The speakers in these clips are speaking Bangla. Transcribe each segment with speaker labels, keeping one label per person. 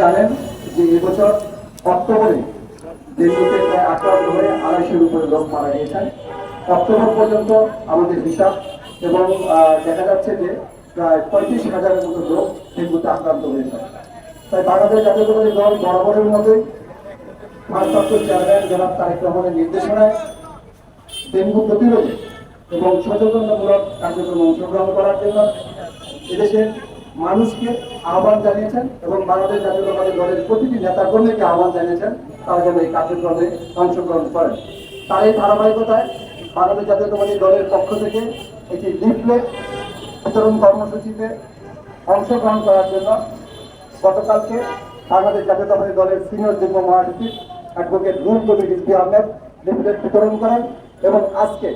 Speaker 1: জানেন যে এবছর অক্টোবরে ডেঙ্গুতে প্রায় আক্রান্ত হয়ে আড়াইশোর উপরে লোক মারা গিয়েছেন অক্টোবর পর্যন্ত আমাদের হিসাব এবং দেখা যাচ্ছে যে প্রায় পঁয়ত্রিশ হাজারের মতো লোক ডেঙ্গুতে আক্রান্ত হয়েছে। তাই বাংলাদেশ জাতীয়তাবাদী দল বরাবরের মতোই ভারপ্রাপ্ত চেয়ারম্যান জনাব তারেক রহমানের নির্দেশনায় ডেঙ্গু প্রতিরোধে এবং সচেতনতামূলক কার্যক্রমে অংশগ্রহণ করার জন্য এদেশের মানুষকে আহ্বান জানিয়েছেন এবং বাংলাদেশ জাতীয়তাবাদী দলের প্রতিটি নেতাকর্মীকে আহ্বান জানিয়েছেন, তারা যেন এই কার্যক্রমে অংশগ্রহণ করেন। তার এই ধারাবাহিকতায় বাংলাদেশ জাতীয়তাবাদী দলের পক্ষ থেকে একটি লিফলেট বিতরণ কর্মসূচিতে অংশগ্রহণ করার জন্য গতকালকে বাংলাদেশ জাতীয়তাবাদী দলের সিনিয়র যুগ্ম মহাসচিব অ্যাডভোকেট রুল কবির রিজভি আহমেদ লিফলেট বিতরণ করেন এবং আজকে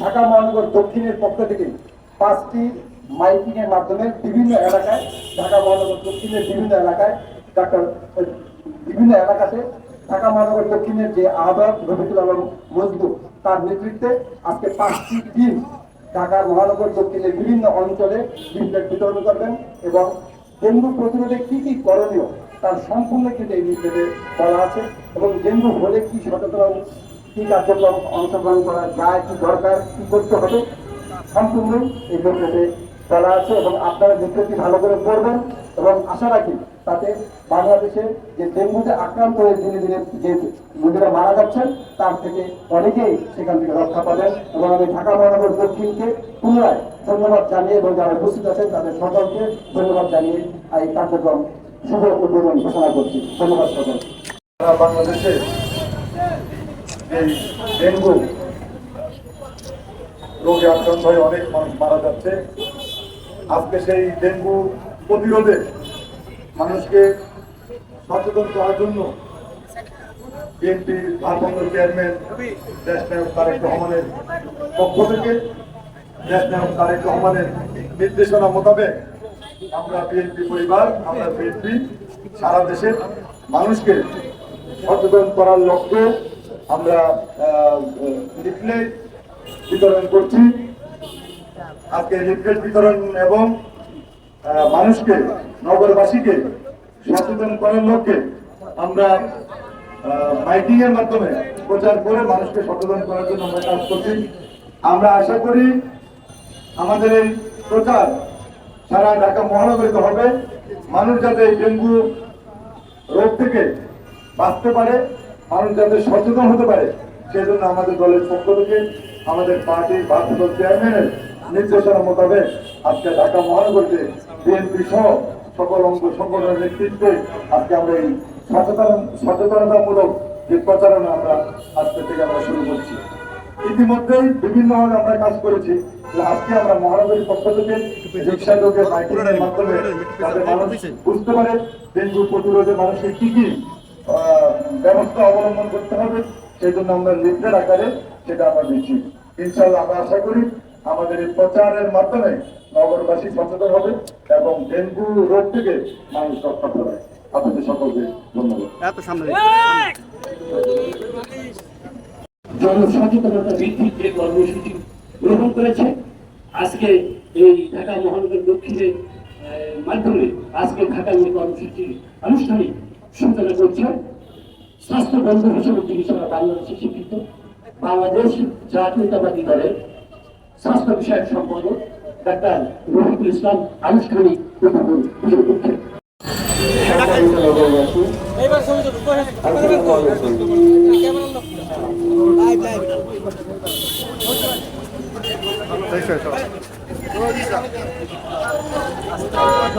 Speaker 1: ঢাকা মহানগর দক্ষিণের পক্ষ থেকে পাঁচটি মাইকিং এর মাধ্যমে বিভিন্ন এলাকায়, ঢাকা মহানগর দক্ষিণের বিভিন্ন এলাকায়, ডাক্তার বিভিন্ন এলাকাতে ঢাকা মহানগর দক্ষিণের যে আহ্বায়ক রফিকুল আলম মজদুর তার নেতৃত্বে আজকে পাঁচটি টিম ঢাকা মহানগর দক্ষিণের বিভিন্ন অঞ্চলে লিফলেট বিতরণ করবেন এবং ডেঙ্গু প্রতিরোধে কি কি করণীয় তার সম্পূর্ণ কিন্তু এই লিফলেটে বলা আছে এবং ডেঙ্গু হলে কি সচেতন কি কার্যক্রম অংশগ্রহণ করা যায়, কি দরকার, কি করতে হবে, সম্পূর্ণ এই লিফলেটে বলা আছে এবং আপনারা লিফলেটটি ভালো করে পড়বেন এবং আশা রাখি তাতে বাংলাদেশে যে ডেঙ্গুতে আক্রান্ত হয়ে দিনে দিনে যে রোগীরা মারা যাচ্ছেন, তার থেকে অনেকেই সেখান থেকে রক্ষা পাবেন এবং আমি ঢাকা মহানগর দক্ষিণকে পুনরায় ধন্যবাদ জানিয়ে এবং যারা উপস্থিত আছেন, তাদের সকলকে ধন্যবাদ জানিয়ে এই কার্যক্রম শুভ উদ্বোধন ঘোষণা করছি। ধন্যবাদ সকল
Speaker 2: বাংলাদেশে এই ডেঙ্গু রোগে আক্রান্ত হয়ে অনেক মানুষ মারা যাচ্ছে আজকে সেই ডেঙ্গু প্রতিরোধে মানুষকে সচেতন করার জন্য বিএনপির ভারপ্রাপ্ত চেয়ারম্যান নায়ক তারেক রহমানের পক্ষ থেকে নায়ক তারেক রহমানের নির্দেশনা মোতাবেক আমরা বিএনপি পরিবার, আমরা বিএনপি, সারা দেশের মানুষকে সচেতন করার লক্ষ্যে আমরা লিফলেট বিতরণ করছি। আজকে লিফলেট বিতরণ এবং মানুষকে, নগরবাসীকে, সচেতন করার লক্ষ্যে আমরা মাইকিং এর মাধ্যমে প্রচার করে মানুষকে সচেতন করার জন্য আমরা কাজ করছি। আমরা আশা করি আমাদের এই প্রচার সারা ঢাকা মহানগরীতে হবে। মানুষ যাতে এই ডেঙ্গু রোগ থেকে বাঁচতে পারে, মানুষ যাতে সচেতন হতে পারে, সেজন্য আমাদের দলের পক্ষ থেকে আমাদের পার্টির ভারপ্রাপ্ত চেয়ারম্যানের নির্দেশনা মোতাবেক আজকে ঢাকা মহানগরীতে বিএনপি সহ সকল অঙ্গ সংগঠনের নেতৃত্বে আজকে আমরা এই সচেতন, সচেতনতামূলক যে প্রচারণা আমরা আজকে থেকে আমরা শুরু করছি। ইতিমধ্যেই বিভিন্নভাবে আমরা কাজ করেছি। আজকে আমরা মহানগরীর পক্ষ থেকে রিক্সা লোকের মাইক্রোনের মাধ্যমে যাতে মানুষ বুঝতে পারে ডেঙ্গু প্রতিরোধে মানুষের কি কি ব্যবস্থা অবলম্বন করতে হবে, সেই জন্য আমরা লিফলেট আকারে সেটা আমরা দিচ্ছি ইনশাল্লাহ আমরা আশা করি আমাদের এই প্রচারের মাধ্যমে নগরবাসী সচেতন হবে এবং ডেঙ্গু রোগ থেকে মানুষ রক্ষা পাবে আপনাদের সকলকে ধন্যবাদ।
Speaker 3: জনসচেতনতা বৃদ্ধির যে কর্মসূচি গ্রহণ করেছে আজকে এই ঢাকা মহানগর দক্ষিণের মাধ্যমে আজকে ঢাকা নিয়ে কর্মসূচি আনুষ্ঠানিক সূচনা করছে স্বাস্থ্য বন্ধু হিসেবে চিকিৎসা বাংলাদেশে স্বীকৃত। বাংলাদেশ জাতীয়তাবাদী দলের স্বাস্থ্য বিষয়ক সম্পাদক ডাক্তার রফিকুল ইসলাম আনুষ্ঠানিক উদ্বোধন করছেন
Speaker 1: সম্মানিত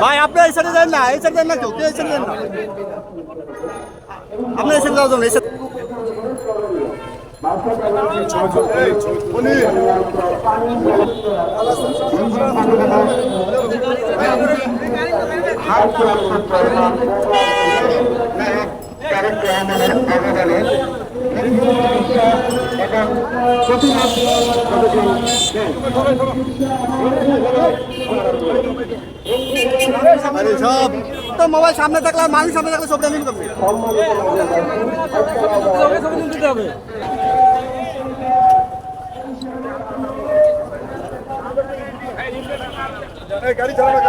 Speaker 4: ভাই আপনি এই সাইডে যান না এই সাইডে যান না কেউ কেউ এই সাইডে যান না আপনি এই সাইডে যাওয়া এই সাইডে
Speaker 1: চিকিৎসা এবং প্রতিরোধ
Speaker 4: আরে সব তো মোবাইল সামনে থাকলে আর মানুষ সামনে থাকলে সব জানিয়ে করবে
Speaker 2: গাড়ি চালাবে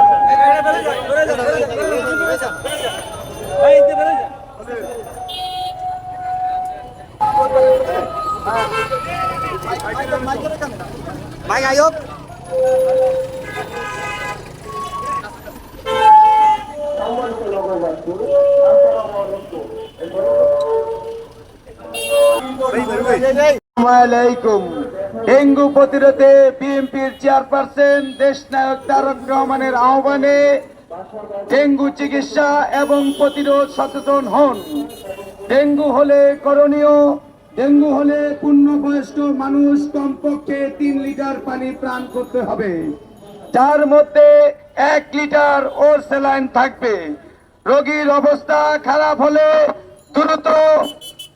Speaker 4: ভাই আয়ব
Speaker 1: আলাইকুম।
Speaker 5: ডেঙ্গু প্রতিরোধে বিএনপির চেয়ারপারসন, দেশনায়ক তারক রহমানের আহ্বানে ডেঙ্গু চিকিৎসা এবং প্রতিরোধ সচেতন হন। ডেঙ্গু হলে করণীয় ডেঙ্গু হলে পূর্ণবয়স্ক মানুষ কমপক্ষে তিন লিটার পানি প্রাণ করতে হবে। যার মধ্যে এক লিটার ও স্যালাইন থাকবে। রোগীর অবস্থা খারাপ হলে দ্রুত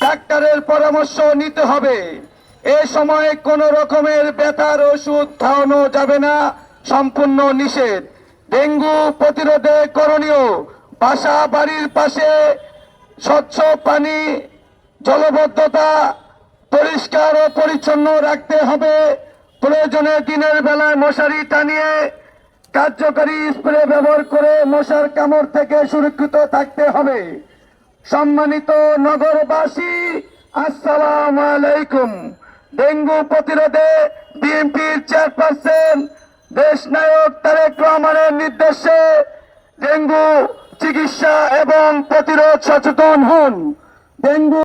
Speaker 5: ডাক্তারের পরামর্শ নিতে হবে। এ সময় কোনো রকমের ব্যথার ওষুধ খাওয়ানো যাবে না, সম্পূর্ণ নিষেধ। ডেঙ্গু প্রতিরোধে করণীয়। বাসা বাড়ির পাশে স্বচ্ছ পানি জলবদ্ধতা পরিষ্কার ও পরিচ্ছন্ন রাখতে হবে। প্রয়োজনে দিনের বেলায় মশারি টানিয়ে কার্যকরী স্প্রে ব্যবহার করে মশার কামড় থেকে সুরক্ষিত থাকতে হবে। সম্মানিত নগরবাসী, আসসালাম আলাইকুম। ডেঙ্গু প্রতিরোধে বিএনপির চেয়ারপারসন দেশ নায়ক তারেক রহমানের নির্দেশে ডেঙ্গু চিকিৎসা এবং প্রতিরোধ সচেতন হন। ডেঙ্গু